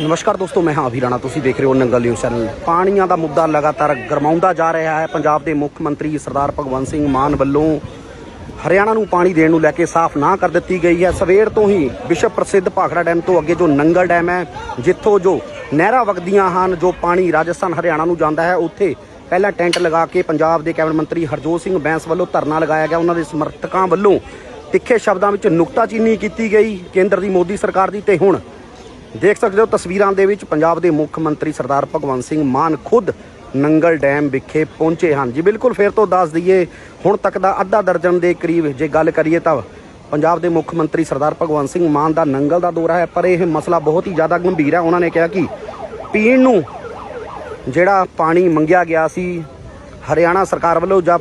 ਨਮਸਕਾਰ ਦੋਸਤੋ, ਮੈਂ ਹਾਂ ਅਭੀ ਰਾਣਾ। ਤੁਸੀਂ ਦੇਖ ਰਹੇ ਹੋ ਨੰਗਲ ਨਿਊਜ਼ ਚੈਨਲ। ਪਾਣੀਆਂ ਦਾ ਮੁੱਦਾ ਲਗਾਤਾਰ ਗਰਮਾਉਂਦਾ ਜਾ ਰਿਹਾ ਹੈ। ਪੰਜਾਬ ਦੇ ਮੁੱਖ ਮੰਤਰੀ ਸਰਦਾਰ ਭਗਵੰਤ ਸਿੰਘ ਮਾਨ ਵੱਲੋਂ ਹਰਿਆਣਾ ਨੂੰ ਪਾਣੀ ਦੇਣ ਨੂੰ ਲੈ ਕੇ ਸਾਫ਼ ਨਾ ਕਰ ਦਿੱਤੀ ਗਈ ਹੈ। ਸਵੇਰ ਤੋਂ ਹੀ ਵਿਸ਼ਵ ਪ੍ਰਸਿੱਧ ਭਾਖੜਾ ਡੈਮ ਤੋਂ ਅੱਗੇ ਜੋ ਨੰਗਲ ਡੈਮ ਹੈ, ਜਿੱਥੋਂ ਜੋ ਨਹਿਰਾਂ ਵਗਦੀਆਂ ਹਨ, ਜੋ ਪਾਣੀ ਰਾਜਸਥਾਨ, ਹਰਿਆਣਾ ਨੂੰ ਜਾਂਦਾ ਹੈ, ਉੱਥੇ ਪਹਿਲਾਂ ਟੈਂਟ ਲਗਾ ਕੇ ਪੰਜਾਬ ਦੇ ਕੈਬਨਿਟ ਮੰਤਰੀ ਹਰਜੋਤ ਸਿੰਘ ਬੈਂਸ ਵੱਲੋਂ ਧਰਨਾ ਲਗਾਇਆ ਗਿਆ। ਉਹਨਾਂ ਦੇ ਸਮਰਥਕਾਂ ਵੱਲੋਂ ਤਿੱਖੇ ਸ਼ਬਦਾਂ ਵਿੱਚ ਨੁਕਤਾਚੀਨੀ ਕੀਤੀ ਗਈ। ਕੇਂਦਰ ਦੀ ਮੋਦੀ ਸਰਕਾਰ ਦੀ ਤੇ ਹੁਣ ਦੇਖ ਸਕਦੇ ਹੋ ਤਸਵੀਰਾਂ ਦੇ ਵਿੱਚ ਪੰਜਾਬ ਦੇ ਮੁੱਖ ਮੰਤਰੀ ਸਰਦਾਰ ਭਗਵੰਤ ਸਿੰਘ ਮਾਨ ਖੁਦ ਨੰਗਲ ਡੈਮ ਵਿਖੇ ਪਹੁੰਚੇ ਹਨ। ਜੀ ਬਿਲਕੁਲ, ਫੇਰ ਤੋਂ ਦੱਸ ਦਈਏ, ਹੁਣ ਤੱਕ ਦਾ ਅੱਧਾ ਦਰਜਨ ਦੇ ਕਰੀਬ ਜੇ ਗੱਲ ਕਰੀਏ ਤਾਂ ਪੰਜਾਬ ਦੇ ਮੁੱਖ ਮੰਤਰੀ ਸਰਦਾਰ ਭਗਵੰਤ ਸਿੰਘ ਮਾਨ ਦਾ ਨੰਗਲ ਦਾ ਦੌਰਾ ਹੈ, ਪਰ ਇਹ ਮਸਲਾ ਬਹੁਤ ਹੀ ਜ਼ਿਆਦਾ ਗੰਭੀਰ ਹੈ। ਉਹਨਾਂ ਨੇ ਕਿਹਾ ਕਿ ਪੀਣ ਨੂੰ ਜਿਹੜਾ ਪਾਣੀ ਮੰਗਿਆ ਗਿਆ ਸੀ, ਹਰਿਆਣਾ ਸਰਕਾਰ ਵੱਲੋਂ ਜਾਂ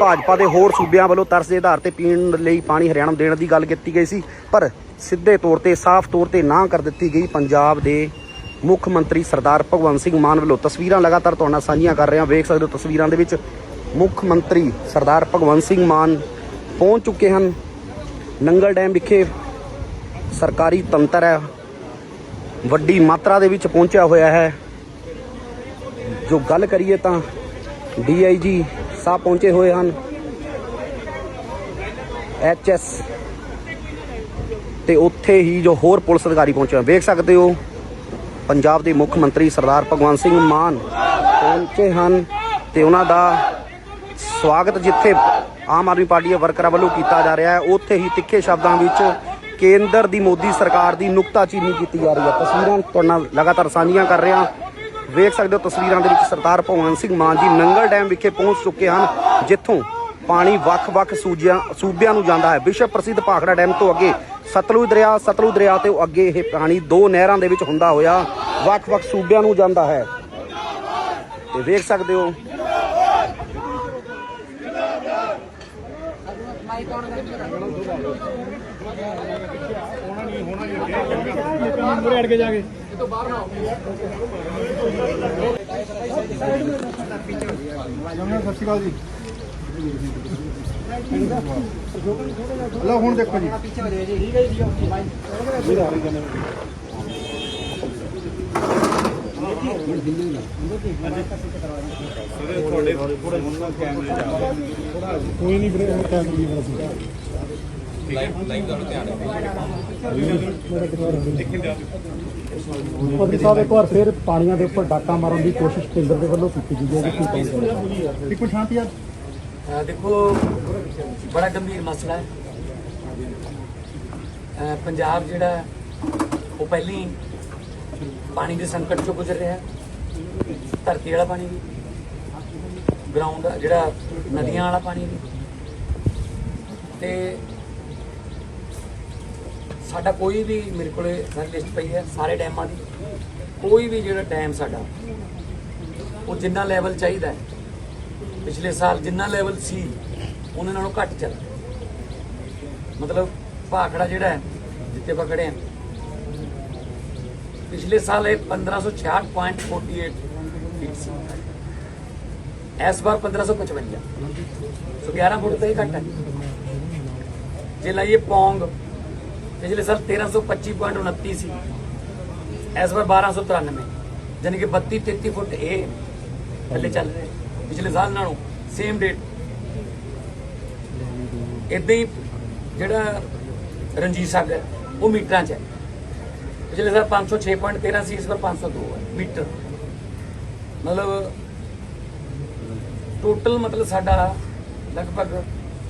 ਭਾਜਪਾ ਦੇ ਹੋਰ ਸੂਬਿਆਂ ਵੱਲੋਂ ਤਰਸ ਦੇ ਆਧਾਰ ਤੇ ਪੀਣ ਲਈ ਪਾਣੀ ਹਰਿਆਣਾ ਦੇਣ ਦੀ ਗੱਲ ਕੀਤੀ ਗਈ ਸੀ, ਪਰ ਸਿੱਧੇ ਤੌਰ ਤੇ, ਸਾਫ਼ ਤੌਰ ਤੇ ਨਾ ਕਰ ਦਿੱਤੀ ਗਈ ਪੰਜਾਬ ਦੇ ਮੁੱਖ ਮੰਤਰੀ ਸਰਦਾਰ ਭਗਵੰਤ ਸਿੰਘ ਮਾਨ ਵੱਲੋਂ। ਤਸਵੀਰਾਂ ਲਗਾਤਾਰ ਤੁਹਾਡੇ ਨਾਲ ਸਾਂਝੀਆਂ ਕਰ ਰਿਹਾ, ਵੇਖ ਸਕਦੇ ਹੋ ਤਸਵੀਰਾਂ ਦੇ ਵਿੱਚ ਮੁੱਖ ਮੰਤਰੀ ਸਰਦਾਰ ਭਗਵੰਤ ਸਿੰਘ ਮਾਨ ਪਹੁੰਚ ਚੁੱਕੇ ਹਨ। ਨੰਗਲ ਡੈਮ ਵਿਖੇ ਸਰਕਾਰੀ ਤੰਤਰ ਹੈ। ਵੱਡੀ ਮਾਤਰਾ ਦੇ ਵਿੱਚ ਪਹੁੰਚਿਆ ਹੋਇਆ ਹੈ। ਜੋ ਗੱਲ ਕਰੀਏ ਤਾਂ ਡੀਆਈਜੀ ਸਾਹਿਬ ਪਹੁੰਚੇ ਹੋਏ ਹਨ। ਐਚਐਸ ਤੇ ਉੱਥੇ ਹੀ ਜੋ ਹੋਰ ਪੁਲਿਸ ਅਧਿਕਾਰੀ ਪਹੁੰਚੇ ਵੇਖ ਸਕਦੇ ਹੋ, ਪੰਜਾਬ ਦੇ ਮੁੱਖ ਮੰਤਰੀ ਸਰਦਾਰ ਭਗਵੰਤ ਸਿੰਘ ਮਾਨ ਪਹੁੰਚੇ ਹਨ ਤੇ ਉਹਨਾਂ ਦਾ ਸਵਾਗਤ ਜਿੱਥੇ ਆਮ ਆਦਮੀ ਪਾਰਟੀ ਦੇ ਵਰਕਰਾਂ ਵੱਲੋਂ ਕੀਤਾ ਜਾ ਰਿਹਾ ਹੈ। ਉੱਥੇ ਹੀ ਤਿੱਖੇ ਸ਼ਬਦਾਂ ਵਿੱਚ ਕੇਂਦਰ ਦੀ ਮੋਦੀ ਸਰਕਾਰ ਦੀ ਨੁਕਤਾਚੀਨੀ ਕੀਤੀ ਜਾ ਰਹੀ ਹੈ। ਤਸਵੀਰਾਂ ਤੁਹਾਡੇ ਨਾਲ ਲਗਾਤਾਰ ਸਾਂਝੀਆਂ ਕਰ ਰਿਹਾ ਵੇਖ ਸਕਦੇ ਹੋ ਤਸਵੀਰਾਂ ਦੇ ਵਿੱਚ ਸਰਦਾਰ ਭਗਵੰਤ ਸਿੰਘ ਮਾਨ ਜੀ ਨੰਗਲ ਡੈਮ ਵਿਖੇ ਪਹੁੰਚ ਚੁੱਕੇ ਹਨ, ਜਿੱਥੋਂ ਪਾਣੀ ਵੱਖ-ਵੱਖ ਸੂਜਿਆਂ ਸੂਬਿਆਂ ਨੂੰ ਜਾਂਦਾ ਹੈ। ਵਿਸ਼ਵ ਪ੍ਰਸਿੱਧ ਭਾਖੜਾ ਡੈਮ ਤੋਂ ਅੱਗੇ ਸਤਲੁਜ ਦਰਿਆ ਸਤਲੁਜ ਦਰਿਆ ਤੇ ਅੱਗੇ ਇਹ ਪਾਣੀ ਦੋ ਨਹਿਰਾਂ ਦੇ ਵਿੱਚ ਹੁੰਦਾ ਹੋਇਆ ਵੱਖ-ਵੱਖ ਸੂਬਿਆਂ ਨੂੰ ਜਾਂਦਾ ਹੈ। ਤੇ ਵੇਖ ਸਕਦੇ ਹੋ। ਮੁਰੇ ਅੜ ਕੇ ਜਾ ਕੇ ਸਤਿ ਸ਼੍ਰੀ ਅਕਾਲ ਜੀ। ਲਓ ਹੁਣ ਦੇਖੋ ਜੀ। ਕੋਈ ਨਹੀਂ ਵੀਰੇ ਹੁਣ ਕੈਮਰੇ ਦੀ ਬਣਾ ਸੀ ਮੰਤਰੀ ਸਾਹਿਬ ਇੱਕ ਵਾਰ ਫਿਰ ਪਾਣੀਆਂ ਦੇ ਉੱਪਰ ਡਾਕਾ ਮਾਰਨ ਦੀ ਕੋਸ਼ਿਸ਼ ਕੇਂਦਰ ਦੇ ਵੱਲੋਂ ਕੀਤੀ ਗਈ ਹੈ। ਕਿ ਕੀ ਇੱਕ ਸ਼ਾਂਤੀ ਆ। ਦੇਖੋ, ਬੜਾ ਗੰਭੀਰ ਮਸਲਾ ਹੈ। ਪੰਜਾਬ ਜਿਹੜਾ ਉਹ ਪਹਿਲੀ ਹੀ ਪਾਣੀ ਦੇ ਸੰਕਟ ਚੋਂ ਗੁਜ਼ਰ ਰਿਹਾ ਹੈ। ਧਰਤੀ ਵਾਲਾ ਪਾਣੀ ਵੀ ਗਰਾਊਂਡ ਜਿਹੜਾ ਨਦੀਆਂ ਵਾਲਾ ਪਾਣੀ ਵੀ। ਤੇ ਸਾਡਾ ਕੋਈ ਵੀ ਮੇਰੇ ਕੋਲੇ ਸਾਰੀ ਲਿਸਟ ਪਈ ਹੈ, ਸਾਰੇ ਡੈਮਾਂ ਦੀ। ਕੋਈ ਵੀ ਜਿਹੜਾ ਡੈਮ ਸਾਡਾ, ਉਹ ਜਿੰਨਾ ਲੈਵਲ ਚਾਹੀਦਾ ਹੈ ਪਿਛਲੇ ਸਾਲ ਜਿੰਨਾ ਲੈਵਲ ਸੀ, ਉਹਨਾਂ ਨਾਲੋਂ ਘੱਟ ਚੱਲ ਮਤਲਬ ਭਾਖੜਾ ਜਿਹੜਾ ਹੈ, ਜਿੱਥੇ ਆਪਾਂ ਖੜੇ ਪਿਛਲੇ ਸਾਲ ਇਹ 1566.48 ਫੀਟ ਸੀ। ਇਸ ਵਾਰ 1555 ਸੋ 11 ਫੁੱਟ ਤੋਂ ਹੀ ਘੱਟ ਹੈ। ਜੇ ਲਾਈਏ ਪੌਂਗ, ਪਿਛਲੇ ਸਾਲ 1325.29 ਸੀ ਇਸ ਵਾਰ 1293 ਯਾਨੀ ਕਿ 32 33 ਫੁੱਟ ਇਹ ਥੱਲੇ ਚੱਲ ਰਿਹਾ। ਪਿਛਲੇ ਸਾਲ ਨਾਲੋਂ ਸੇਮ ਡੇਟ ਇਦਾਂ ਹੀ ਜਿਹੜਾ ਰਣਜੀਤ ਸਾਗਰ, ਉਹ ਮੀਟਰਾਂ 'ਚ ਹੈ। ਪਿਛਲੇ ਸਾਲ 506.13 ਸੀ ਇਸ ਵਾਰ 502 ਹੈ, ਮੀਟਰ। ਮਤਲਬ ਟੋਟਲ ਮਤਲਬ ਸਾਡਾ ਲਗਭਗ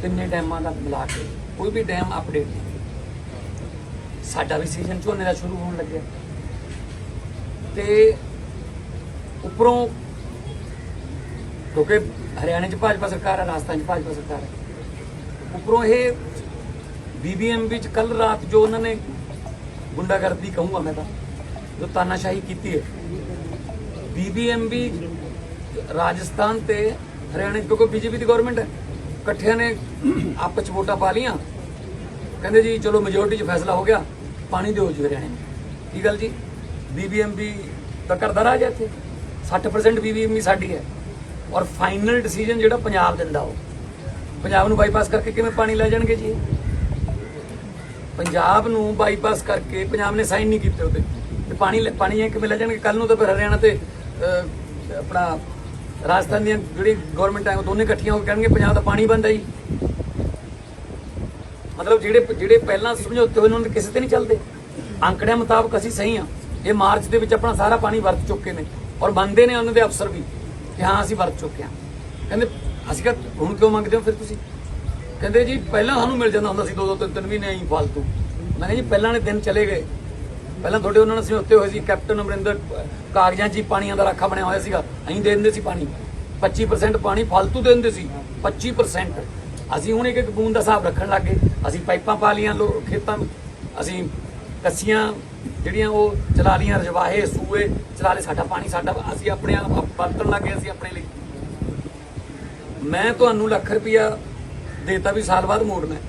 ਤਿੰਨੇ ਡੈਮਾਂ ਦਾ ਮਿਲਾ ਕੇ ਕੋਈ ਵੀ ਡੈਮ ਅਪਡੇਟ ਨਹੀਂ। ਸਾਡਾ ਵੀ ਸੀਜ਼ਨ ਝੋਨੇ ਦਾ ਸ਼ੁਰੂ ਹੋਣ ਲੱਗਿਆ। ਤੇ ਉੱਪਰੋਂ ਕਿਉਂਕਿ ਹਰਿਆਣੇ 'ਚ ਭਾਜਪਾ ਸਰਕਾਰ ਹੈ ਰਾਜਸਥਾਨ 'ਚ ਭਾਜਪਾ ਸਰਕਾਰ ਹੈ ਉੱਪਰੋਂ ਇਹ ਬੀਬੀਐਮ ਵਿੱਚ ਕੱਲ ਰਾਤ ਜੋ ਉਹਨਾਂ ਨੇ ਗੁੰਡਾਗਰਦੀ ਕਹੂੰਗਾ ਮੈਂ ਤਾਂ, ਜੋ ਤਾਨਾਸ਼ਾਹੀ ਕੀਤੀ ਹੈ। ਬੀਬੀਐਮ ਵੀ ਰਾਜਸਥਾਨ ਤੇ ਹਰਿਆਣੇ 'ਚ ਕਿਉਂਕਿ ਬੀਜੇਪੀ ਦੀ ਗਵਰਨਮੈਂਟ ਹੈ, ਇਕੱਠਿਆਂ ਨੇ ਆਪਸ 'ਚ ਵੋਟਾਂ ਪਾ ਲੀਆਂ ਕਹਿੰਦੇ ਜੀ, ਚਲੋ ਮੈਜੋਰਟੀ 'ਚ ਫੈਸਲਾ ਹੋ ਗਿਆ, ਪਾਣੀ ਦਿਓ ਜੀ ਹਰਿਆਣੇ ਨੂੰ। ਕੀ ਗੱਲ ਜੀ? ਬੀਬੀਐਮ ਵੀ ਤਾਂ ਕਰਦਾ ਰਾਜ ਹੈ ਇੱਥੇ। 60% ਬੀਬੀਐਮ ਵੀ ਸਾਡੀ ਹੈ। ਔਰ ਫਾਈਨਲ ਡਿਸੀਜਨ ਜਿਹੜਾ ਪੰਜਾਬ ਦਿੰਦਾ ਉਹ। ਪੰਜਾਬ ਨੂੰ ਬਾਈਪਾਸ ਕਰਕੇ ਕਿਵੇਂ ਪਾਣੀ ਲੈ ਜਾਣਗੇ ਜੀ? ਪੰਜਾਬ ਨੂੰ ਬਾਈਪਾਸ ਕਰਕੇ ਪੰਜਾਬ ਨੇ ਸਾਈਨ ਨਹੀਂ ਕੀਤੇ ਉਹਦੇ। ਤੇ ਪਾਣੀ ਪਾਣੀ ਇਹ ਕਿਵੇਂ ਲੈ ਜਾਣਗੇ? ਕੱਲ ਨੂੰ ਤਾਂ ਫਿਰ ਹਰਿਆਣਾ ਤੇ ਆਪਣਾ ਰਾਜਸਥਾਨ ਦੀਆਂ ਜਿਹੜੀ ਗਵਰਨਮੈਂਟ ਹੈ ਉਹ ਦੋਨੇ ਇਕੱਠੀਆਂ ਹੋ ਕੇ ਕਹਿਣਗੇ ਪੰਜਾਬ ਦਾ ਪਾਣੀ ਬੰਦ ਹੈ ਜੀ। ਮਤਲਬ ਜਿਹੜੇ ਜਿਹੜੇ ਪਹਿਲਾਂ ਸਮਝੌਤੇ ਹੋਏ ਉਹਨਾਂ ਦੇ ਕਿਸੇ ਤੇ ਨਹੀਂ ਚੱਲਦੇ। ਅੰਕੜਿਆਂ ਮੁਤਾਬਕ ਅਸੀਂ ਸਹੀ ਆ। ਇਹ ਮਾਰਚ ਦੇ ਵਿੱਚ ਆਪਣਾ ਸਾਰਾ ਪਾਣੀ ਵਰਤ ਚੁੱਕੇ ਨੇ। ਔਰ ਮੰਨਦੇ ਨੇ ਉਹਨਾਂ ਦੇ ਅਫਸਰ ਵੀ। ਕਿ ਹਾਂ, ਅਸੀਂ ਵਰਤ ਚੁੱਕੇ ਹਾਂ। ਕਹਿੰਦੇ, ਅਸੀਂ ਕਿਹਾ, ਹੁਣ ਕਿਉਂ ਮੰਗਦੇ ਹੋ ਫਿਰ ਤੁਸੀਂ? ਕਹਿੰਦੇ ਜੀ, ਪਹਿਲਾਂ ਸਾਨੂੰ ਮਿਲ ਜਾਂਦਾ ਹੁੰਦਾ ਸੀ ਦੋ ਦੋ ਤਿੰਨ ਤਿੰਨ ਮਹੀਨੇ ਹੀ ਫालतू ਮੈਂ ਕਿਹਾ ਜੀ, ਪਹਿਲਾਂ ਨੇ ਦਿਨ ਚਲੇ ਗਏ। ਪਹਿਲਾਂ ਤੁਹਾਡੇ ਉਹਨਾਂ ਨਾਲ ਅਸੀਂ ਹੋਏ ਸੀ, ਕੈਪਟਨ ਅਮਰਿੰਦਰ, ਕਾਗਜ਼ਾਂ 'ਚ ਪਾਣੀਆਂ ਦਾ ਰਾਖਾ ਬਣਿਆ ਹੋਇਆ ਸੀਗਾ। ਅਸੀਂ ਦੇ ਦਿੰਦੇ ਸੀ ਪਾਣੀ। 25% ਪਾਣੀ ਫालतू ਦੇ ਦਿੰਦੇ ਸੀ। 25% ਅਸੀਂ ਹੁਣ ਇੱਕ ਇੱਕ ਬੂੰਦ ਦਾ ਹਿਸਾਬ ਰੱਖਣ ਲੱਗੇ ਅਸੀਂ ਪਾਈਪਾਂ ਪਾ ਲੀਆਂ ਲੋ, ਖੇਤਾਂ ਅਸੀਂ ਕੱਸੀਆਂ ਜਿਹੜੀਆਂ ਉਹ ਚਲਾ ਲੀਆਂ ਰਜਵਾਹੇ, ਸੂਏ, ਚਲਾ ਲਏ ਸਾਡਾ ਪਾਣੀ, ਸਾਡਾ ਅਸੀਂ ਆਪਣੇ ਆਪ ਵਰਤਣ ਲੱਗੇ ਅਸੀਂ ਆਪਣੇ ਲਈ। ਮੈਂ ਤੁਹਾਨੂੰ ਲੱਖ ਰੁਪਇਆ ਦੇਤਾ ਵੀ ਸਾਲ ਬਾਅਦ ਮੋੜਨਾ ਹੈ।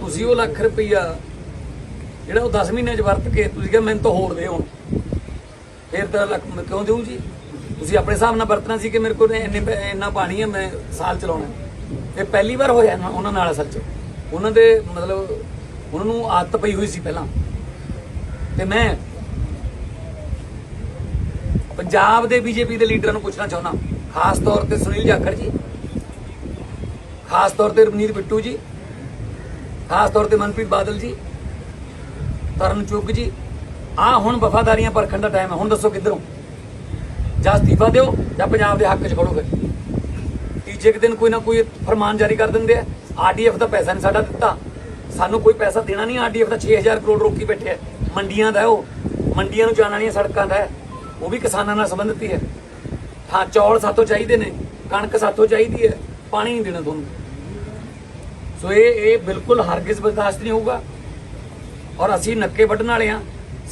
ਤੁਸੀਂ ਉਹ ਲੱਖ ਰੁਪਇਆ ਜਿਹੜਾ ਉਹ 10 ਮਹੀਨਿਆਂ ਚ ਵਰਤ ਕੇ ਤੁਸੀਂ ਕਿਹਾ ਮੈਨੂੰ ਤਾਂ ਹੋਰ ਦੇ ਹੁਣ। ਫਿਰ ਤਾਂ ਲੱਖ ਮੈਂ ਕਿਉਂ ਦੇਉਂ ਜੀ? ਤੁਸੀਂ ਆਪਣੇ ਹਿਸਾਬ ਨਾਲ ਵਰਤਣਾ ਸੀ ਕਿ ਮੇਰੇ ਕੋਲ ਇੰਨੇ ਇੰਨਾ ਪਾਣੀ ਹੈ, ਮੈਂ ਸਾਲ ਚਲਾਉਣਾ ਹੈ। ਇਹ ਪਹਿਲੀ ਵਾਰ ਹੋਇਆ ਉਹਨਾਂ ਨਾਲ ਅਸਲ ਚ। ਉਹਨਾਂ ਦੇ ਮਤਲਬ ਉਹਨਾਂ ਨੂੰ ਆਦਤ ਪਈ ਹੋਈ ਸੀ ਪਹਿਲਾਂ। ਤੇ ਮੈਂ ਪੰਜਾਬ ਦੇ ਬੀਜੇਪੀ ਦੇ ਲੀਡਰਾਂ ਨੂੰ ਪੁੱਛਣਾ ਚਾਹੁੰਦਾ। ਖਾਸ ਤੌਰ ਤੇ ਸੁਨੀਲ ਜਾਖੜ ਜੀ, ਖਾਸ ਤੌਰ ਤੇ ਰਵਨੀਤ ਬਿੱਟੂ ਜੀ, ਖਾਸ ਤੌਰ ਤੇ ਮਨਪ੍ਰੀਤ ਬਾਦਲ ਜੀ, ਤਰਨ ਚੁੱਗ ਜੀ। ਆ ਹੁਣ ਵਫਾਦਾਰੀਆਂ ਪਰਖਣ ਦਾ ਟਾਈਮ ਹੈ ਹੁਣ ਦੱਸੋ ਕਿੱਧਰੋਂ? ਜਾਂ ਅਸਤੀਫਾ ਦਿਓ ਜਾਂ ਪੰਜਾਬ ਦੇ ਹੱਕ 'ਚ ਖੜੋਗੇ ਤੀਜੇ ਕੁ ਦਿਨ ਕੋਈ ਨਾ ਕੋਈ ਫਰਮਾਨ ਜਾਰੀ ਕਰ ਦਿੰਦੇ ਆ। ਆਰਡੀਐਫ ਦਾ ਪੈਸਾ ਨਹੀਂ ਸਾਡਾ ਦਿੱਤਾ। ਸਾਨੂੰ ਕੋਈ ਪੈਸਾ ਦੇਣਾ ਨਹੀਂ। ਆਰਡੀਐਫ ਦਾ 6000 ਕਰੋੜ ਰੋਕੀ ਬੈਠੇ ਆ। ਮੰਡੀਆਂ ਦਾ ਉਹ। ਮੰਡੀਆਂ ਨੂੰ ਜਾਣ ਵਾਲੀਆਂ ਸੜਕਾਂ ਦਾ ਉਹ ਵੀ ਕਿਸਾਨਾਂ ਨਾਲ ਸੰਬੰਧਿਤ ਹੀ ਹੈ। ਹਾਂ, ਚੌਲ ਸਾਤੋਂ ਚਾਹੀਦੇ ਨੇ, ਕਣਕ ਸਾਤੋਂ ਚਾਹੀਦੀ ਹੈ, ਪਾਣੀ ਨਹੀਂ ਦੇਣਾ ਤੁਹਾਨੂੰ। ਸੋ ਇਹ ਇਹ ਬਿਲਕੁਲ ਹਰਗਿਜ਼ ਬਰਦਾਸ਼ਤ ਨਹੀਂ ਹੋਊਗਾ। ਔਰ ਅਸੀਂ ਨੱਕੇ ਵੱਢਣ ਵਾਲੇ ਆ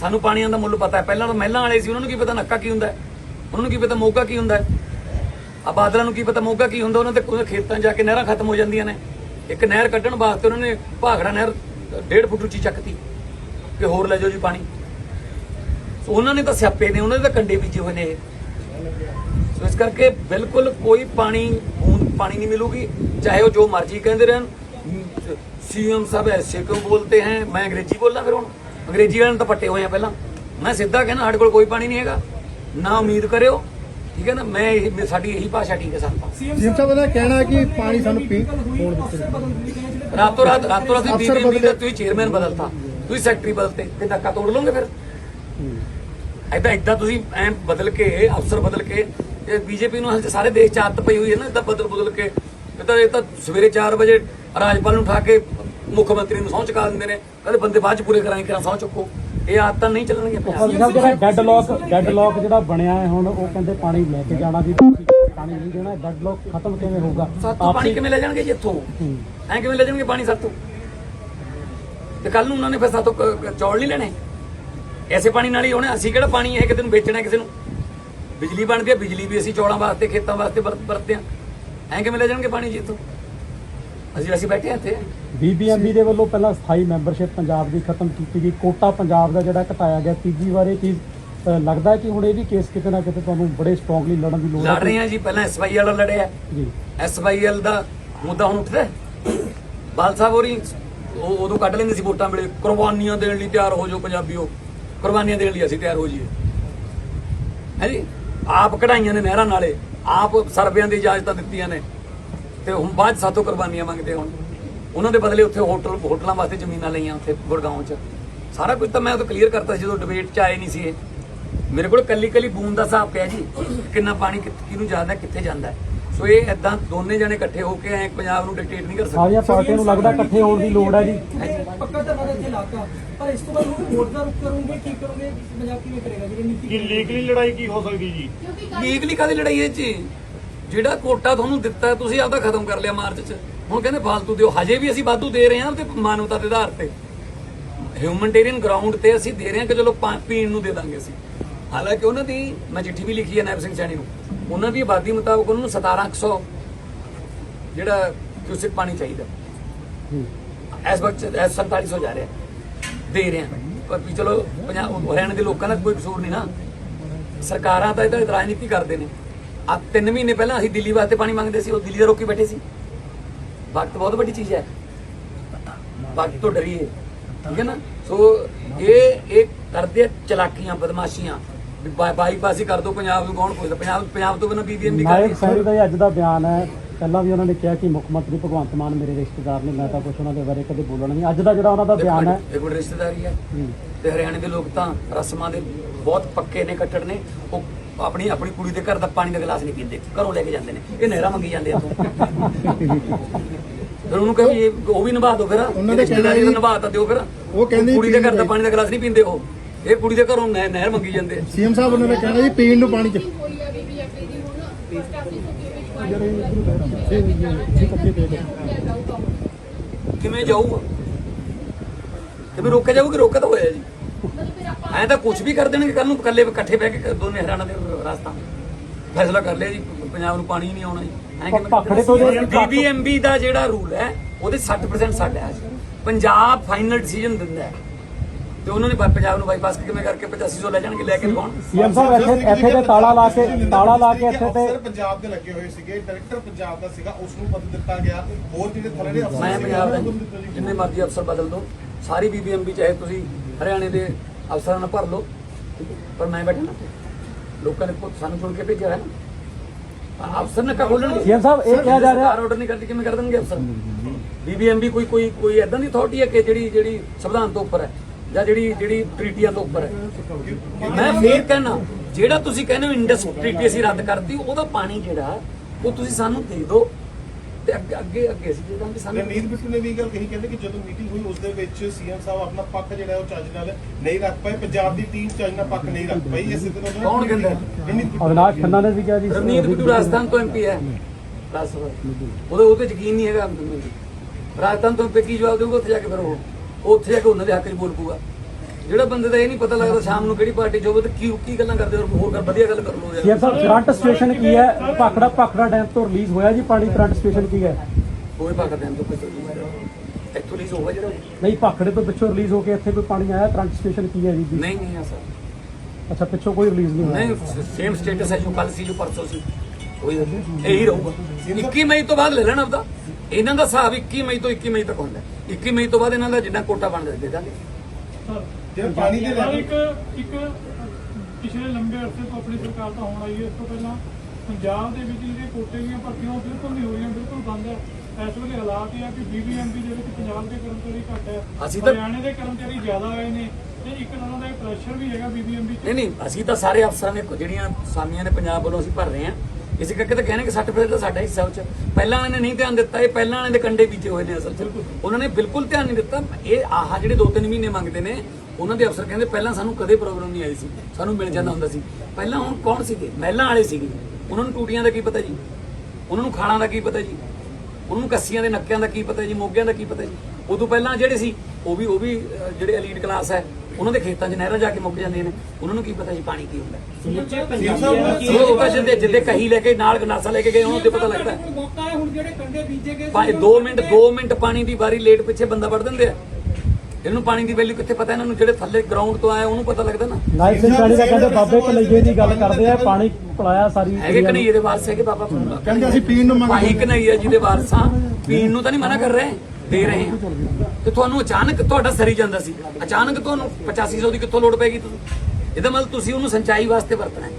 ਸਾਨੂੰ ਪਾਣੀਆਂ ਦਾ ਮੁੱਲ ਪਤਾ ਹੈ। ਪਹਿਲਾਂ ਤਾਂ ਮਹਿਲਾਂ ਵਾਲੇ ਸੀ, ਉਹਨਾਂ ਨੂੰ ਕੀ ਪਤਾ ਨੱਕਾ ਕੀ ਹੁੰਦਾ ਉਹਨਾਂ ਨੂੰ ਕੀ ਪਤਾ ਮੋਗਾ ਕੀ ਹੁੰਦਾ ਆ ਬਾਦਲਾਂ ਨੂੰ ਕੀ ਪਤਾ ਮੋਗਾ ਕੀ ਹੁੰਦਾ? ਉਹਨਾਂ ਦੇ ਕੋਈ ਖੇਤਾਂ 'ਚ ਜਾ ਕੇ ਨਹਿਰਾਂ ਖਤਮ ਹੋ ਜਾਂਦੀਆਂ ਨੇ। ਇੱਕ ਨਹਿਰ ਕੱਢਣ ਵਾਸਤੇ ਉਹਨਾਂ ਨੇ ਭਾਖੜਾ ਨਹਿਰ ਡੇਢ ਫੁੱਟ ਉੱਚੀ ਚੱਕਤੀ ਕਿ ਹੋਰ ਲੈ ਜਾਓ ਜੀ ਪਾਣੀ। ਸੋ ਉਹਨਾਂ ਨੇ ਤਾਂ ਸਿਆਪੇ ਨੇ ਉਹਨਾਂ ਦੇ ਤਾਂ ਕੰਡੇ ਬੀਜੇ ਹੋਏ ਨੇ ਸੋ ਇਸ ਕਰਕੇ ਬਿਲਕੁਲ ਕੋਈ ਪਾਣੀ ਬੂੰਦ ਪਾਣੀ ਨਹੀਂ ਮਿਲੂਗੀ ਚਾਹੇ ਉਹ ਜੋ ਮਰਜ਼ੀ ਕਹਿੰਦੇ ਰਹਿਣ। ਸੀਐਮ ਸਾਹਿਬ ਐਸੇ ਕਿਉਂ ਬੋਲਤੇ ਹੈ? ਮੈਂ ਅੰਗਰੇਜ਼ੀ ਬੋਲਦਾ ਫਿਰ ਹੁਣ। ਅੰਗਰੇਜ਼ੀ ਵਾਲਿਆਂ ਨੂੰ ਤਾਂ ਪੱਟੇ ਹੋਏ ਆ ਪਹਿਲਾਂ। ਮੈਂ ਸਿੱਧਾ ਕਹਿੰਦਾ ਸਾਡੇ ਕੋਲ ਕੋਈ ਪਾਣੀ ਨਹੀਂ ਹੈਗਾ। ਨਾ ਉਮੀਦ ਕਰਿਓ ਠੀਕ ਹੈ ਨਾ? ਮੈਂ ਇਹ- ਸਾਡੀ ਇਹੀ ਭਾਸ਼ਾ ਠੀਕ ਹੈ ਸਾਨੂੰ। ਸੀਐਮ ਸਾਹਿਬ ਦਾ ਕਹਿਣਾ ਹੈ ਕਿ ਪਾਣੀ ਸਾਨੂੰ ਪੀ ਹੋਣ ਦਿੱਤੇ ਰਾਤੋਂ ਰਾਤ ਰਾਤੋਂ ਰਾਤ ਬੀਬੀ। ਦਾ ਤੁਸੀਂ ਚੇਅਰਮੈਨ ਬਦਲਤਾ। ਤੁਸੀਂ ਸੈਕਟਰੀ ਬਦਲਤੇ ਤੇ ਧੱਕਾ ਤੋੜ ਲਓਗੇ ਫਿਰ? ਏਦਾਂ ਏਦਾਂ ਤੁਸੀਂ ਐ ਬਦਲ ਕੇ ਅਫਸਰ ਬਦਲ ਕੇ ਇਹ ਬੀਜੇਪੀ ਨੂੰ ਹਲ ਸਾਰੇ ਦੇਸ਼ ਚ ਆਦਤ ਪਈ ਹੋਈ ਹੈ ਨਾ ਏਦਾਂ ਬਦਲ ਬਦਲ ਕੇ। ਇਹ ਤਾਂ ਇਹ ਤਾਂ ਸਵੇਰੇ 4 ਵਜੇ ਰਾਜਪਾਲ ਨੂੰ ਉਠਾ ਕੇ ਮੁੱਖ ਮੰਤਰੀ ਨੂੰ ਸਹੁੰ ਚੁਕਾ ਦਿੰਦੇ ਨੇ। ਕਹਿੰਦੇ ਬੰਦੇ ਬਾਅਦ ਚ ਪੂਰੇ ਕਰਾਂਗੇ ਕਰਾਂ ਸਹੁੰ ਚੁੱਕੋ। ਇਹ ਆਦਤਾਂ ਨਹੀਂ ਚੱਲਣਗੀਆਂ ਪੰਜਾਬ ਸਾਹਿਬ ਜਿਹੜਾ ਡੈਡ ਲੋਕ ਡੈਡ ਲੋਕ ਜਿਹੜਾ ਬਣਿਆ ਹੈ ਹੁਣ ਉਹ ਕਹਿੰਦੇ ਪਾਣੀ ਲੈ ਕੇ ਜਾਣਾ ਵੀ ਪਾਣੀ ਨਹੀਂ ਦੇਣਾ ਡੈਡ ਲੋਕ ਖਤਮ ਕਿਵੇਂ ਹੋਊਗਾ? ਸਾਤੋਂ ਪਾਣੀ ਕਿਵੇਂ ਲੈ ਜਾਣਗੇ ਜੀ ਇੱਥੋਂ। ਐ ਕਿਵੇਂ ਲੈ ਜਾਣਗੇ ਪਾਣੀ ਸਾਤੋਂ? ਤੇ ਕੱਲ ਨੂੰ ਉਹਨਾਂ ਨੇ ਫਿਰ ਸਾਤੋਂ ਚੌਲ ਨਹੀਂ ਲੈਣੇ। ਐਸੇ ਪਾਣੀ ਨਾਲ ਹੀ ਹੋਣਾ ਅਸੀਂ ਕਿਹੜਾ ਪਾਣੀ ਇਹ ਕਿਸੇ ਨੂੰ ਵੇਚਣਾ ਕਿਸੇ ਨੂੰ? ਬਿਜਲੀ ਬਣਦੀ ਹੈ ਬਿਜਲੀ ਵੀ ਅਸੀਂ ਚੌਲਾਂ ਵਾਸਤੇ ਖੇਤਾਂ ਵਾਸਤੇ ਵਰਤ- ਵਰਤਦੇ ਆ। ਐ ਕਿਵੇਂ ਲੈ ਜਾਣਗੇ ਪਾਣੀ ਜੀ ਇੱਥੋਂ? ਅਸੀਂ ਅਸੀਂ ਬੈਠੇ ਹਾਂ ਇੱਥੇ। ਬੀਬੀਐਮਬੀ ਦੇ ਵੱਲੋਂ ਪਹਿਲਾਂ ਸਥਾਈ ਮੈਂਬਰਸ਼ਿਪ ਪੰਜਾਬ ਦੀ ਖਤਮ ਕੀਤੀ ਗਈ। ਕੋਟਾ ਪੰਜਾਬ ਦਾ ਜਿਹੜਾ ਘਟਾਇਆ ਗਿਆ ਤੀਜੀ ਵਾਰ ਇਹ ਚੀਜ਼ ਲੱਗਦਾ ਹੈ ਕਿ ਹੁਣ ਇਹ ਵੀ ਕੇਸ ਕਿਤੇ ਨਾ ਕਿਤੇ ਤੁਹਾਨੂੰ ਬੜੇ ਸਟਰੋਂਗਲੀ ਲੜਨ ਦੀ ਲੋੜ ਲੜ ਰਹੇ ਆ ਜੀ। ਪਹਿਲਾਂ ਐਸਵਾਈ ਵਾਲਾ ਲੜਿਆ। ਜੀ। ਐਸਵਾਈਐਲ ਦਾ ਮੁੱਦਾ ਹੁਣ ਉੱਠਦਾ ਹੈ। ਬਾਲ ਸਾਹਿਬ ਹੋਰੀ ਉਹ ਉਦੋਂ ਕੱਢ ਲੈਂਦੇ ਸੀ ਵੋਟਾਂ ਵੇਲੇ, ਕੁਰਬਾਨੀਆਂ ਦੇਣ ਲਈ ਤਿਆਰ ਹੋ ਜਾਓ ਪੰਜਾਬੀਓ। ਕੁਰਬਾਨੀਆਂ ਦੇਣ ਲਈ ਅਸੀਂ ਤਿਆਰ ਹੋ ਜਾਈਏ। ਹੈ ਜੀ? ਆਪ ਕਢਾਈਆਂ ਨੇ ਨਹਿਰਾਂ ਨਾਲੇ, ਆਪ ਸਰਬਿਆਂ ਦੀ ਇਜਾਜ਼ਤਾਂ ਦਿੱਤੀਆਂ ਨੇ। ਤੇ ਹੁਣ ਬਾਅਦ 'ਚ ਸਾਤੋਂ ਕੁਰਬਾਨੀਆਂ ਮੰਗਦੇ ਹੁਣ। ਉਹਨਾਂ ਦੇ ਬਦਲੇ ਉੱਥੇ ਹੋਟਲ, ਹੋਟਲਾਂ ਵਾਸਤੇ ਜ਼ਮੀਨਾਂ ਲਈਆਂ ਉੱਥੇ ਗੁਰਗਾਉਂ 'ਚ। ਸਾਰਾ ਕੁਝ ਤਾਂ ਮੈਂ ਉਦੋਂ ਕਲੀਅਰ ਕਰਤਾ ਸੀ ਜਦੋਂ ਡਿਬੇਟ 'ਚ ਆਏ ਨਹੀਂ ਸੀ ਇਹ। ਮੇਰੇ ਕੋਲ ਕੱਲੀ ਕੱਲੀ ਬੂੰਦ ਦਾ ਹਿਸਾਬ ਪਿਆ ਜੀ। ਕਿੰਨਾ ਪਾਣੀ ਕਿਹਨੂੰ ਜਾਂਦਾ, ਕਿੱਥੇ ਜਾਂਦਾ ਸੋ ਇਹ ਏਦਾਂ ਦੋਨੇ ਜਣੇ ਇਕੱਠੇ ਹੋ ਕੇ ਐ ਪੰਜਾਬ ਨੂੰ ਡਿਕਟੇਟ ਨਹੀਂ ਕਰ ਸਕਦੇ। ਸਾਰੀਆਂ ਪਾਰਟੀਆਂ ਨੂੰ ਲੱਗਦਾ ਇਕੱਠੇ ਹੋਣ ਦੀ ਲੋੜ ਹੈ ਜੀ। ਪੱਕਾ ਤਾਂ ਇੱਥੇ ਇਲਾਕਾ ਪਰ ਇਸ ਤੋਂ ਬਾਅਦ ਹੁਣ ਵੋਟ ਦਾ ਰੁਕ ਕਰੋਗੇ ਕੀ ਕਰੋਗੇ? ਪੰਜਾਬ ਕਿਵੇਂ ਕਰੇਗਾ ਜਿਹੜੀ ਨੀਤੀ ਕਿ ਲੀਗਲੀ ਲੜਾਈ ਕੀ ਹੋ ਸਕਦੀ ਜੀ? ਲੀਗਲੀ ਕਾਦੀ ਲੜਾਈ ਹੈ ਜੀ? ਜਿਹੜਾ ਕੋਟਾ ਤੁਹਾਨੂੰ ਦਿੱਤਾ ਹੈ, ਤੁਸੀਂ ਆਪਦਾ ਖਤਮ ਕਰ ਲਿਆ ਮਾਰਚ 'ਚ। ਹੁਣ ਕਹਿੰਦੇ ਫਾਲਤੂ ਦਿਓ। ਹਜੇ ਵੀ ਅਸੀਂ ਵਾਧੂ ਦੇ ਰਹੇ ਹਾਂ ਤੇ ਮਾਨਵਤਾ ਦੇ ਆਧਾਰ ਤੇ। ਹਿਊਮਨਟੇਰੀਅਨ ਗਰਾਊਂਡ ਤੇ ਅਸੀਂ ਦੇ ਰਹੇ ਹਾਂ ਕਿ ਚਲੋ ਪੀਣ ਨੂੰ ਦੇ ਦਾਂਗੇ ਅਸੀਂ। ਹਾਲਾਂਕਿ ਉਹਨਾਂ ਦੀ, ਮੈਂ ਚਿੱਠੀ ਵੀ ਲਿਖੀ ਹੈ ਨੈਬ ਸਿੰਘ ਸੈਣੀ ਨੂੰ, ਉਹਨਾਂ ਦੀ ਆਬਾਦੀ ਮੁਤਾਬਕ ਉਹਨਾਂ ਨੂੰ 1700 ਜਿਹੜਾ ਕਿਊਸਿਕ ਪਾਣੀ ਚਾਹੀਦਾ। ਇਸ ਵਕਤ ਇਸ 4700 ਜਾ ਰਿਹਾ। ਦੇ ਰਹੇ। ਪਰ ਵੀ ਚਲੋ ਪੰਜਾਬ ਹਰਿਆਣਾ ਦੇ ਲੋਕਾਂ ਦਾ ਕੋਈ ਕਸੂਰ ਨਹੀਂ ਨਾ। ਸਰਕਾਰਾਂ ਤਾਂ ਇਹਦਾ ਰਾਜਨੀਤੀ ਕਰਦੇ ਨੇ। ਆ ਤਿੰਨ ਮਹੀਨੇ ਪਹਿਲਾਂ ਅਸੀਂ ਦਿੱਲੀ ਵਾਸਤੇ ਪਾਣੀ ਮੰਗਦੇ ਸੀ, ਉਹ ਦਿੱਲੀ ਦਾ ਰੋਕੀ ਬੈਠੇ ਸੀ। ਵਕਤ ਬਹੁਤ ਵੱਡੀ ਚੀਜ਼ ਹੈ। ਵਕਤ ਤੋਂ ਡਰੀਏ। ਠੀਕ ਹੈ ਨਾ? ਸੋ ਇਹ ਇਹ ਕਰਦੇ ਆ ਚਲਾਕੀਆਂ, ਬਦਮਾਸ਼ੀਆਂ। ਵੀ ਬਾ- ਬਾਈਪਾਸ ਹੀ ਕਰ ਦੋ ਪੰਜਾਬ ਨੂੰ ਕੌਣ ਪੁੱਛਦਾ? ਪੰਜਾਬ ਪੰਜਾਬ ਤੋਂ ਬਿਨਾਂ ਬੀਬੀਐਮਬੀ ਨਾਇਕ ਕਰ ਸੈਣੀ ਦਾ ਇਹ ਅੱਜ ਦਾ ਬਿਆਨ ਹੈ। ਪਹਿਲਾਂ ਵੀ ਉਹਨਾਂ ਨੇ ਕਿਹਾ ਕਿ ਮੁੱਖ ਮੰਤਰੀ ਭਗਵੰਤ ਮਾਨ ਮੇਰੇ ਰਿਸ਼ਤੇਦਾਰ ਨੇ ਮੈਂ ਤਾਂ ਕੁਝ ਉਹਨਾਂ ਦੇ ਬਾਰੇ ਕਦੇ ਬੋਲਣਾ ਨਹੀਂ। ਅੱਜ ਦਾ ਜਿਹੜਾ ਉਹਨਾਂ ਦਾ ਬਿਆਨ ਹੈ। ਇੱਕ ਮਿੰਟ ਰਿਸ਼ਤੇਦਾਰੀ ਹੈ। ਹੂੰ। ਤੇ ਹਰਿਆਣੇ ਦੇ ਲੋਕ ਤਾਂ ਰਸਮਾਂ ਦੇ ਬਹੁਤ ਪੱਕੇ ਨੇ ਕੱਟੜ ਨੇ। ਉਹ ਆਪਣੀ ਆਪਣੀ ਕੁੜੀ ਦੇ ਘਰ ਦਾ ਪਾਣੀ ਦਾ ਗਲਾਸ ਨਹੀਂ ਪੀਂਦੇ। ਘਰੋਂ ਲੈ ਕੇ ਜਾਂਦੇ ਨੇ। ਇਹ ਨਹਿਰਾ ਮੰਗੀ ਜਾਂਦੇ ਆ ਤੋਂ ਫਿਰ ਉਹਨੂੰ ਕਹੇ ਇਹ ਉਹ ਵੀ ਨਿਭਾ ਦਿਓ ਫਿਰ। ਉਹਨਾਂ ਦੇ ਰਿਸ਼ਤੇਦਾਰੀ ਦਾ ਨਿਭਾ ਤਾਂ ਦਿਓ ਫਿਰ। ਉਹ ਕਹਿੰਦੇ ਕੁੜੀ ਦੇ ਘਰ ਦਾ ਪੀਣ ਪਾਣੀ ਦਾ ਗਲਾਸ ਨਹੀਂ ਪੀਂਦੇ ਉਹ। ਇਹ ਕੁੜੀ ਦੇ ਘਰੋਂ ਨਹਿ- ਨਹਿਰ ਮੰਗੀ ਜਾਂਦੇ ਆ। ਸੀਐਮ ਸਾਹਿਬ ਉਹਨਾਂ ਨੇ ਕਹਿਣਾ ਜੀ ਪੀਣ ਨੂੰ ਪਾਣੀ ਚ। ਕਿਵੇਂ ਜਾਊਗਾ ਕਿਵੇਂ ਰੋਕਿਆ ਜਾਊਗਾ ਕਿ ਰੋਕਿਆ ਤਾਂ ਹੋਇਆ ਜੀ? ਐਂ ਤਾਂ ਕੁਝ ਵੀ ਕਰ ਦੇਣਗੇ ਕੱਲ ਨੂੰ ਇਕੱਲੇ ਇਕੱਠੇ ਬਹਿ ਕੇ ਦੋਨੇ ਹਰਿਆਣਾ ਦੇ ਰਸਤਾ। ਫੈਸਲਾ ਕਰ ਲਿਆ ਜੀ ਪੰਜਾਬ ਨੂੰ ਪਾਣੀ ਨਹੀਂ ਆਉਣਾ ਜੀ। ਐਂ ਭਾਖੜੇ ਤੋਂ ਜੇ- ਬੀਬੀਐਮਬੀ ਦਾ ਜਿਹੜਾ ਰੂਲ ਹੈ ਉਹਦੇ 60% ਸਾਡਾ ਹੈ ਪੰਜਾਬ ਫਾਈਨਲ ਡਿਸੀਜਨ ਦਿੰਦਾ ਹੈ। ਤੇ ਉਹਨਾਂ ਨੇ ਪੰਜਾਬ ਨੂੰ ਬਾਈਪਾਸ ਕਿਵੇਂ ਕਰਕੇ 8500 ਲੈ ਜਾਣਗੇ ਲੈ ਕੇ ਕੌਣ ਸੀਐਮ ਸਾਹਿਬ ਇੱਥੇ ਇੱਥੇ ਤੇ ਤਾਲਾ ਲਾ ਕੇ ਤਾਲਾ ਲਾ ਕੇ ਇੱਥੇ ਤੇ ਅਫਸਰ ਪੰਜਾਬ ਦੇ ਲੱਗੇ ਹੋਏ ਸੀਗੇ ਡਾਇਰੈਕਟਰ ਪੰਜਾਬ ਦਾ ਸੀਗਾ ਉਸ ਨੂੰ ਪਦ ਦਿੱਤਾ ਗਿਆ। ਹੋਰ ਜਿਹੜੇ ਥੱਲੇ ਦੇ ਅਫਸਰ ਮੈਂ ਸੀਗੇ, ਪੰਜਾਬ ਦਾ ਉਹਨਾਂ ਨੂੰ ਦਿੱਤਾ ਜੀ। ਜਿੰਨੇ ਮਰਜ਼ੀ ਅਫਸਰ ਬਦਲ ਦੋ। ਸਾਰੀ ਬੀਬੀਐਮਬੀ ਚਾਹੇ ਤੁਸੀਂ ਹਰਿਆਣੇ ਦੇ ਅਫਸਰਾਂ ਨਾਲ ਭਰ ਲਓ ਪਰ ਮੈਂ ਬੈਠਾ ਨਾ ਲੋਕਾਂ ਨੇ ਖੁਦ ਸਾਨੂੰ ਚੁਣ ਕੇ ਭੇਜਿਆ ਹੈ ਨਾ। ਅਫਸਰ ਨੇ ਕਾ ਖੋਲਣਗੇ ਸੀਐਮ ਸਾਹਿਬ ਇਹ ਕਿਹਾ ਜਾ ਰਿਹਾ ਆਰਡਰ ਨਹੀਂ ਕਰਦੀ ਕਿਵੇਂ ਕਰ ਦੇਣਗੇ ਅਫਸਰ? ਬੀਬੀਐਮਬੀ ਕੋਈ ਕੋਈ ਕੋਈ ਐਦਾਂ ਦੀ ਅਥਾਰਟੀ ਹੈ ਕਿ ਜਿਹੜੀ ਜਿਹੜੀ ਸੰਵਿਧਾਨ ਤੋਂ ਉੱਪਰ ਹੈ। ਜਾਂ ਜਿਹੜੀ ਜਿਹੜੀ ਟ੍ਰੀਟੀਆਂ ਤੋਂ ਉੱਪਰ ਹੈ। ਮੈਂ ਫੇਰ ਕਹਿਣਾ ਜਿਹੜਾ ਤੁਸੀਂ ਕਹਿੰਦੇ ਹੋ ਇੰਡਸ ਟ੍ਰੀਟੀ ਅਸੀਂ ਰੱਦ ਕਰਤੀ ਉਹਦਾ ਪਾਣੀ ਜਿਹੜਾ ਉਹ ਤੁਸੀਂ ਸਾਨੂੰ ਦੇ ਦਿਓ। ਤੇ ਅੱਗੇ ਅੱਗੇ ਅੱਗੇ ਅਸੀਂ ਦੇ ਦਾਂਗੇ ਸਾਨੂੰ। ਰਣਨੀਤ ਬਿੱਟੂ ਨੇ ਵੀ ਇਹ ਗੱਲ ਕਹੀ ਕਹਿੰਦੇ ਕਿ ਜਦੋਂ ਮੀਟਿੰਗ ਹੋਈ ਉਸ ਦੇ ਵਿੱਚ ਸੀਐਮ ਸਾਹਿਬ ਆਪਣਾ ਪੱਖ ਜਿਹੜਾ ਉਹ ਚੱਜ ਨਾਲ ਨਹੀਂ ਰੱਖ ਪਾਏ। ਪੰਜਾਬ ਦੀ ਟੀਮ ਚੱਜ ਨਾਲ ਪੱਖ ਨਹੀਂ ਰੱਖ ਪਾਈ। ਇਸੇ ਤਰ੍ਹਾਂ ਕੌਣ ਕਹਿੰਦਾ? ਅਵਿਨਾਸ਼ ਖੰਨਾ ਨੇ ਵੀ ਕਿਹਾ ਜੀ। ਰਵਨੀਤ ਬਿੱਟੂ ਰਾਜਸਥਾਨ ਤੋਂ ਐਮਪੀ ਹੈ। ਰਾਜ ਸਭਾ ਉਹਦੇ ਉਹਦੇ ਯਕੀਨ ਨਹੀਂ ਹੈਗਾ। ਰਾਜਸਥਾਨ ਤੋਂ MP ਕੀ ਜਵਾਬ ਦੇਊਗਾ? ਉੱਥੇ ਜਾ ਕੇ ਫਿਰ ਉਹ ਉੱਥੇ ਜਾ ਕੇ ਉਹਨਾਂ ਦੇ ਹੱਕ 'ਚ ਬੋਲ ਪੂਗਾ ਜਿਹੜਾ ਬੰਦੇ ਦਾ ਇਹ ਨਹੀਂ ਪਤਾ ਲੱਗਦਾ ਸ਼ਾਮ ਨੂੰ ਕਿਹੜੀ ਪਾਰਟੀ ਹੋਵੇ ਤੇ ਕੀ ਕੀ ਗੱਲਾਂ ਕਰਦੇ ਹੋਰ ਹੋਰ ਗੱਲ ਵਧੀਆ ਗੱਲ ਕਰ ਲਓ ਯਾਰ। ਸੀਐਮ ਸਾਹਿਬ ਕਰੰਟ ਸਿਚੁਏਸ਼ਨ ਕੀ ਹੈ? ਭਾਖੜਾ ਭਾਖੜਾ ਡੈਮ ਤੋਂ ਰਿਲੀਜ਼ ਹੋਇਆ ਜੀ ਪਾਣੀ ਕਰੰਟ ਸਿਚੁਏਸ਼ਨ ਕੀ ਹੈ? ਕੋਈ ਭਾਗ ਦੇਣ ਤੋਂ ਕੋਈ ਇੱਥੋਂ ਲਈ ਹੋਊਗਾ ਜਿਹੜਾ। ਨਹੀਂ ਭਾਖੜੇ ਤੋਂ ਪਿੱਛੋਂ ਰਿਲੀਜ਼ ਹੋ ਕੇ ਇੱਥੇ ਕੋਈ ਪਾਣੀ ਆਇਆ ਕਰੰਟ ਸਿਚੁਏਸ਼ਨ ਕੀ ਹੈ ਜੀ? ਨਹੀਂ ਨਹੀਂ ਆ ਸਰ। ਅੱਛਾ ਪਿੱਛੋਂ ਕੋਈ ਰਿਲੀਜ਼ ਨਹੀਂ ਹੋਇਆ? ਨਹੀਂ ਸੇਮ ਸਟੇਟਸ ਹੈ ਜੋ ਕੱਲ ਸੀ ਜੋ ਪਰਸੋਂ ਸੀ। ਉਹੀ ਇਹੀ ਰਹੂਗਾ। 21 ਮਈ ਤੋਂ ਬਾਅਦ ਲੈ ਲੈਣਾ ਆਪਦਾ। ਇਹਨਾਂ ਦਾ ਹਿਸਾਬ 21 ਮਈ ਤੋਂ 21 ਮਈ ਤੱਕ ਹੁੰਦਾ ਹੈ। 21 ਮਈ ਤੋਂ ਬਾਅਦ ਇਹਨਾਂ ਦਾ ਜਿੰਨਾ ਕੋਟਾ ਬਣਦਾ ਦੇ ਦਾਂਗੇ। ਪਾਣੀ ਦੇ ਲੈਵਲ ਇੱਕ ਇੱਕ ਪਿਛਲੇ ਲੰਬੇ ਅਰਸੇ ਤੋਂ ਆਪਣੀ ਸਰਕਾਰ ਤਾਂ ਹੋਣ ਆਈ ਹੈ। ਇਸ ਤੋਂ ਪਹਿਲਾਂ ਪੰਜਾਬ ਦੇ ਵਿੱਚ ਜਿਹੜੇ ਕੋਟੇ ਦੀਆਂ ਭਰਤੀਆਂ ਬਿਲਕੁਲ ਨਹੀਂ ਹੋਈਆਂ ਬਿਲਕੁਲ ਬੰਦ ਹੈ। ਇਸ ਵੇਲੇ ਹਾਲਾਤ ਇਹ ਆ ਕਿ ਬੀਬੀਐਮਪੀ ਦੇ ਵਿੱਚ ਪੰਜਾਬ ਦੇ ਕਰਮਚਾਰੀ ਘੱਟ ਹੈ। ਅਸੀਂ ਤਾਂ- ਹਰਿਆਣੇ ਦੇ ਕਰਮਚਾਰੀ ਜ਼ਿਆਦਾ ਆਏ ਨੇ ਤੇ ਇੱਕ ਤਰ੍ਹਾਂ ਦਾ ਪ੍ਰੈਸ਼ਰ ਵੀ ਹੈਗਾ ਬੀਬੀਐਮਪੀ 'ਚ। ਨਹੀਂ ਨਹੀਂ ਅਸੀਂ ਤਾਂ ਸਾਰੇ ਅਫਸਰਾਂ ਨੇ ਜਿਹੜੀਆਂ ਸਾਮੀਆਂ ਨੇ ਪੰਜਾਬ ਵੱਲੋਂ ਅਸੀਂ ਭਰ ਰਹੇ ਹਾਂ ਇਸੇ ਕਰਕੇ ਤਾਂ ਕਹਿੰਦੇ ਕਿ 60% ਤਾਂ ਸਾਡਾ ਹਿੱਸਾ ਉਹ ਚ ਪਹਿਲਾਂ ਵਾਲੇ ਨੇ ਨਹੀਂ ਧਿਆਨ ਦਿੱਤਾ, ਇਹ ਪਹਿਲਾਂ ਵਾਲਿਆਂ ਦੇ ਕੰਡੇ ਬੀਜੇ ਹੋਏ ਨੇ ਅਸਲ ਚ। ਉਹਨਾਂ ਨੇ ਬਿਲਕੁਲ ਧਿਆਨ ਨਹੀਂ ਦਿੱਤਾ। ਇਹ ਆਹ ਜਿਹੜੇ 2-3 ਮਹੀਨੇ ਮੰਗਦੇ ਨੇ, ਉਹਨਾਂ ਦੇ ਅਫਸਰ ਕਹਿੰਦੇ ਪਹਿਲਾਂ ਸਾਨੂੰ ਕਦੇ ਪ੍ਰੋਬਲਮ ਨਹੀਂ ਆਈ ਸੀ। ਸਾਨੂੰ ਮਿਲ ਜਾਂਦਾ ਹੁੰਦਾ ਸੀ। ਪਹਿਲਾਂ ਹੁਣ ਕੌਣ ਸੀਗੇ? ਮਹਿਲਾਂ ਵਾਲੇ ਸੀਗੇ। ਉਹਨਾਂ ਨੂੰ ਟੂਟੀਆਂ ਦਾ ਕੀ ਪਤਾ ਜੀ? ਉਹਨਾਂ ਨੂੰ ਖਾਣਾ ਦਾ ਕੀ ਪਤਾ ਜੀ? ਉਹਨਾਂ ਨੂੰ ਕੱਸੀਆਂ ਦੇ ਨੱਕਿਆਂ ਦਾ ਕੀ ਪਤਾ ਜੀ? ਮੋਗਿਆਂ ਦਾ ਕੀ ਪਤਾ ਜੀ? ਉਦੋਂ ਪਹਿਲਾਂ ਜਿਹੜੇ ਸੀ, ਉਹ ਵੀ ਉਹ ਵੀ ਜਿਹੜੇ ਐਲੀਟ ਕਲਾਸ ਹੈ ਉਹਨਾਂ ਦੇ ਖੇਤਾਂ 'ਚ ਨਹਿਰਾਂ ਜਾ ਕੇ ਮੁੱਕ ਜਾਂਦੀਆਂ ਨੇ। ਉਹਨਾਂ ਨੂੰ ਕੀ ਪਤਾ ਜੀ ਪਾਣੀ ਕੀ ਹੁੰਦਾ। ਸੀਐਮ ਸਾਹਿਬ ਉਹ ਤਾਂ ਜਿੱਦੇ ਜਿੱਦੇ ਕਹੀ ਲੈ ਕੇ ਨਾਲ ਗਨਾਸਾ ਲੈ ਕੇ ਗਏ ਉਹਨੂੰ ਤੇ ਪਤਾ ਲੱਗਦਾ। ਹੈ। ਹੁਣ ਮੌਕਾ ਹੈ ਹੁਣ ਜਿਹੜੇ ਕੰਡੇ ਬੀਜੇ ਗਏ ਸੀ, ਭਾਈ 2 ਮਿੰਟ 2 ਮਿੰਟ ਪਾਣੀ ਦੀ ਵਾਰੀ ਲੇਟ ਪਿੱਛੇ ਬੰਦਾ ਵੜ ਦਿੰਦੇ ਆ। ਇਹਨੂੰ ਪਾਣੀ ਦੀ ਵੈਲਿਊ ਕਿੱਥੇ ਪਤਾ ਇਹਨਾਂ ਨੂੰ ਜਿਹੜੇ ਥੱਲੇ ਗਰਾਊਂਡ ਤੋਂ ਆਏ ਉਹਨੂੰ ਪਤਾ ਲੱਗਦਾ ਨਾ। ਨਾਇਕ ਸਿੰਘ ਸਾਡੀ ਦਾ ਕਹਿੰਦੇ ਬਾਬੇ ਕਲਈਏ ਦੀ ਗੱਲ ਕਰਦੇ ਆ ਪਾਣੀ ਪਲਾਇਆ ਸਾਰੀ ਹੈਗੇ ਕਿ ਨਹੀਂ ਇਹਦੇ ਵਾਰਸ ਹੈਗੇ ਬਾਬਾ? ਕਹਿੰਦੇ ਅਸੀਂ ਪੀਣ ਨੂੰ ਮੰਗਦੇ ਭਾਈ ਕਨਈਆ ਜੀ ਦੇ ਵਾਰਸਾਂ ਪੀਣ ਨੂੰ ਤਾਂ ਨਹੀਂ ਮਨਾ ਕਰ ਰਹੇ। ਦੇ ਰਹੇ ਹਾਂ। ਤੇ ਤੁਹਾਨੂੰ ਅਚਾਨਕ ਤੁਹਾਡਾ ਸਰੀ ਜਾਂਦਾ ਸੀ। ਅਚਾਨਕ ਤੁਹਾਨੂੰ 8500 ਦੀ ਕਿੱਥੋਂ ਲੋੜ ਪੈਗੀ ਤੁਸੀਂ ਇਹਦਾ ਮਤਲਬ ਤੁਸੀਂ ਉਹਨੂੰ ਸਿੰਚਾਈ ਵਾਸਤੇ ਵਰਤਣਾ ਹੈ।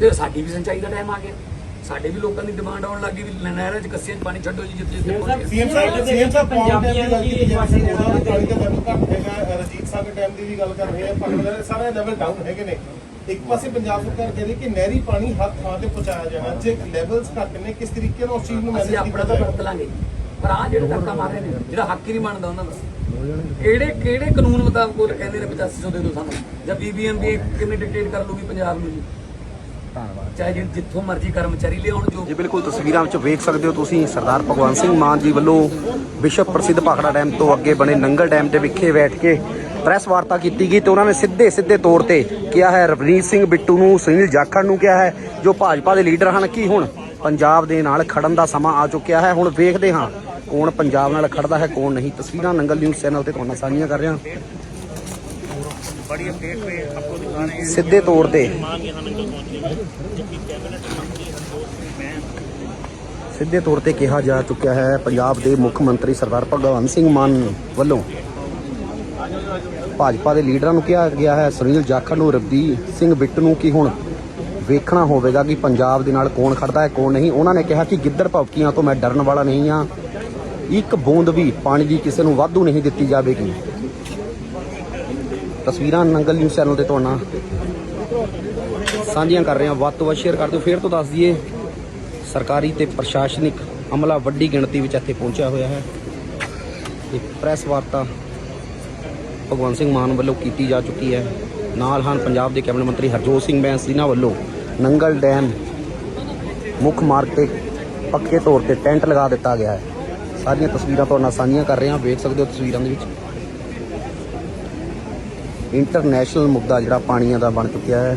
ਤੇ ਸਾਡੀ ਵੀ ਸਿੰਚਾਈ ਦਾ ਟਾਈਮ ਆ ਗਿਆ। ਸਾਡੇ ਵੀ ਲੋਕਾਂ ਦੀ ਡਿਮਾਂਡ ਆਉਣ ਲੱਗੀ ਵੀ ਨਹਿਰਾਂ 'ਚ ਕੱਸੀਆਂ 'ਚ ਪਾਣੀ ਛੱਡੋ ਜੀ ਜਿੱਥੇ। ਸੀਐਮ ਸਾਹਿਬ ਸੀਐਮ ਸਾਹਿਬ ਪੰਜਾਬੀਆਂ ਦੀ ਕੀਤੀ ਜਾ ਰਹੀ ਹੈ। ਉਹਦਾ ਪਾਣੀ ਦਾ ਰਜੀਤ ਡੈਮ ਦੀ ਵੀ ਗੱਲ ਕਰ ਰਹੇ ਆ ਭਗਵਾਨ ਸਾਰੇ ਲੈਵਲ ਡਾਊਨ ਹੈਗੇ ਨੇ। ਇੱਕ ਪਾਸੇ ਪੰਜਾਬ ਸਰਕਾਰ ਕਹਿੰਦੀ ਕਿ ਨਹਿਰੀ ਪਾਣੀ ਹਰ ਥਾਂ ਤੇ ਪਹੁੰਚਾਇਆ ਜਾਣਾ। ਜੇ ਲੈਵਲਸ ਘੱਟ ਨੇ ਕਿਸ ਤਰੀਕੇ ਨਾਲ ਉਸ ਚੀਜ਼ ਨੂੰ ਅਸੀਂ ਮੈਨੇਜ ਆਪਣਾ ਕੀਤਾ ਤਾਂ ਜਾਏ? ਵਰਤ ਲਾਂਗੇ। ਪਰ ਆ ਜਿਹੜੇ ਧੱਕਾ ਮਾਰੇ ਨੇ ਜਿਹੜਾ ਹੱਕ ਹੀ ਨਹੀਂ ਬਣਦਾ ਉਹਨਾਂ ਦਾ। ਕਿਹੜੇ ਕਿਹੜੇ ਕਾਨੂੰਨ ਮੁਤਾਬਕ ਉਹ ਕਹਿੰਦੇ ਨੇ 8500 ਦੇ ਦਿਓ ਸਾਨੂੰ? ਜਾਂ ਬੀਬੀਐਮਬੀ ਕਿਵੇਂ ਡਿਕਟੇਟ ਕਰ ਲੂਗੀ ਪੰਜਾਬ ਨੂੰ ਜੀ? ਚਾਹੇ ਜਿ- ਜਿੱਥੋਂ ਮਰਜ਼ੀ ਕਰਮਚਾਰੀ ਲਿਆਉਣ ਜੋ। ਜੀ ਬਿਲਕੁਲ ਤਸਵੀਰਾਂ ਵਿੱਚ ਵੇਖ ਸਕਦੇ ਹੋ ਤੁਸੀਂ ਸਰਦਾਰ ਭਗਵੰਤ ਸਿੰਘ ਮਾਨ ਜੀ ਵੱਲੋਂ ਵਿਸ਼ਵ ਪ੍ਰਸਿੱਧ ਭਾਖੜਾ ਡੈਮ ਤੋਂ ਅੱਗੇ ਬਣੇ ਨੰਗਲ ਡੈਮ ਦੇ ਵਿਖੇ ਬੈਠ ਕੇ ਪ੍ਰੈਸ ਵਾਰਤਾ ਕੀਤੀ ਗਈ ਤੇ ਉਹਨਾਂ ਨੇ ਸਿੱਧੇ ਸਿੱਧੇ ਤੌਰ ਤੇ ਕਿਹਾ ਹੈ ਰਵਨੀਤ ਸਿੰਘ ਬਿੱਟੂ ਨੂੰ ਸੁਨੀਲ ਜਾਖੜ ਨੂੰ ਕਿਹਾ ਹੈ ਜੋ ਭਾਜਪਾ ਦੇ ਲੀਡਰ ਹਨ ਕਿ ਹੁਣ ਪੰਜਾਬ ਦੇ ਨਾਲ ਖੜਨ ਦਾ ਸਮਾਂ ਆ ਚੁੱਕਿਆ ਹੈ। ਹੁਣ ਵੇਖਦੇ ਹਾਂ ਕੌਣ ਪੰਜਾਬ ਨਾਲ ਖੜਦਾ ਹੈ, ਕੌਣ ਨਹੀਂ। ਤਸਵੀਰਾਂ ਨੰਗਲ ਨਿਊਜ਼ ਚੈਨਲ ਤੇ ਤੁਹਾਨੂੰ ਸਾਂਝੀਆਂ ਕਰ ਰਿਹਾ। ਸਿੱਧੇ ਤੌਰ ਤੇ। ਸਿੱਧੇ ਤੌਰ ਤੇ ਕਿਹਾ ਜਾ ਚੁੱਕਿਆ ਹੈ, ਪੰਜਾਬ ਦੇ ਮੁੱਖ ਮੰਤਰੀ ਸਰਦਾਰ ਭਗਵੰਤ ਸਿੰਘ ਮਾਨ ਵੱਲੋਂ ਭਾਜਪਾ ਦੇ ਲੀਡਰਾਂ ਨੂੰ ਕਿਹਾ ਗਿਆ ਹੈ, ਸੁਨੀਲ ਜਾਖੜ ਨੂੰ ਰਵਦੀਪ ਸਿੰਘ ਬਿੱਟ ਨੂੰ ਕਿ ਹੁਣ ਵੇਖਣਾ ਹੋਵੇਗਾ ਕਿ ਪੰਜਾਬ ਦੇ ਨਾਲ ਕੌਣ ਖੜਦਾ ਹੈ, ਕੌਣ ਨਹੀਂ। ਉਹਨਾਂ ਨੇ ਕਿਹਾ ਕਿ ਗਿੱਦੜ ਭੌਕੀਆਂ ਤੋਂ ਮੈਂ ਡਰਨ ਵਾਲਾ ਨਹੀਂ ਹਾਂ। ਇੱਕ ਬੂੰਦ ਵੀ ਪਾਣੀ ਦੀ ਕਿਸੇ ਨੂੰ ਵਾਧੂ ਨਹੀਂ ਦਿੱਤੀ ਜਾਵੇਗੀ। ਤਸਵੀਰਾਂ ਨੰਗਲ ਨਿਊਜ਼ ਚੈਨਲ ਤੇ ਤੁਹਾਡਾ ਸਾਂਝੀਆਂ ਕਰ ਰਹੇ ਹਾਂ ਵੱਧ ਤੋਂ ਵੱਧ ਸ਼ੇਅਰ ਕਰ ਦਿਓ। ਫੇਰ ਤੋਂ ਦੱਸ ਦਈਏ, ਸਰਕਾਰੀ ਤੇ ਪ੍ਰਸ਼ਾਸਨਿਕ ਅਮਲਾ ਵੱਡੀ ਗਿਣਤੀ ਵਿੱਚ ਇੱਥੇ ਪਹੁੰਚਿਆ ਹੋਇਆ ਹੈ। ਇੱਕ ਪ੍ਰੈਸ ਵਾਰਤਾ ਭਗਵੰਤ ਸਿੰਘ ਮਾਨ ਵੱਲੋਂ ਕੀਤੀ ਜਾ ਚੁੱਕੀ ਹੈ। ਨਾਲ ਹਨ ਪੰਜਾਬ ਦੇ ਕੈਬਨਿਟ ਮੰਤਰੀ ਹਰਜੋਤ ਸਿੰਘ ਬੈਂਸ, ਜਿਨ੍ਹਾਂ ਵੱਲੋਂ ਨੰਗਲ ਡੈਮ ਮੁੱਖ ਮਾਰਗ ਤੇ ਪੱਕੇ ਤੌਰ ਤੇ ਟੈਂਟ ਲਗਾ ਦਿੱਤਾ ਗਿਆ ਹੈ। ਸਾਰੀਆਂ ਤਸਵੀਰਾਂ ਤੁਹਾਡੇ ਨਾਲ ਸਾਂਝੀਆਂ ਕਰ ਰਹੇ ਹਾਂ ਵੇਖ ਸਕਦੇ ਹੋ ਤਸਵੀਰਾਂ ਦੇ ਵਿੱਚ। ਇੰਟਰਨੈਸ਼ਨਲ ਮੁੱਦਾ ਜਿਹੜਾ ਪਾਣੀਆਂ ਦਾ ਬਣ ਚੁੱਕਿਆ ਹੈ।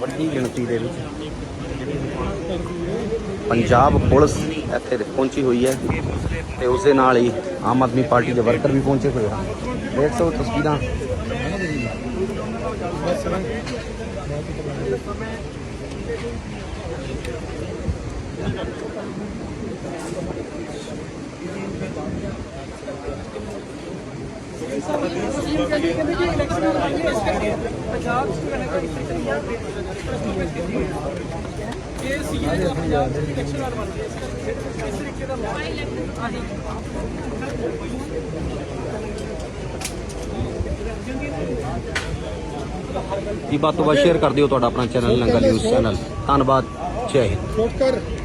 ਵੱਡੀ ਗਿਣਤੀ ਦੇ ਵਿੱਚ। ਪੰਜਾਬ ਪੁਲਿਸ ਇੱਥੇ ਪਹੁੰਚੀ ਹੋਈ ਹੈ ਤੇ ਉਸ ਦੇ ਨਾਲ ਹੀ ਆਮ ਆਦਮੀ ਪਾਰਟੀ ਦੇ ਵਰਕਰ ਵੀ ਪਹੁੰਚੇ ਹੋਏ ਹਨ। ਦੇਖ ਸਕਦੇ ਤਸਵੀਰਾਂ। ਜੀ ਵੱਧ ਤੋਂ ਵੱਧ ਸ਼ੇਅਰ ਕਰ ਦਿਓ ਤੁਹਾਡਾ ਆਪਣਾ ਚੈਨਲ ਨੰਗਾ ਨਿਊਜ਼ ਚੈਨਲ ਧੰਨਵਾਦ। ਜੈ ਹਿੰਦ।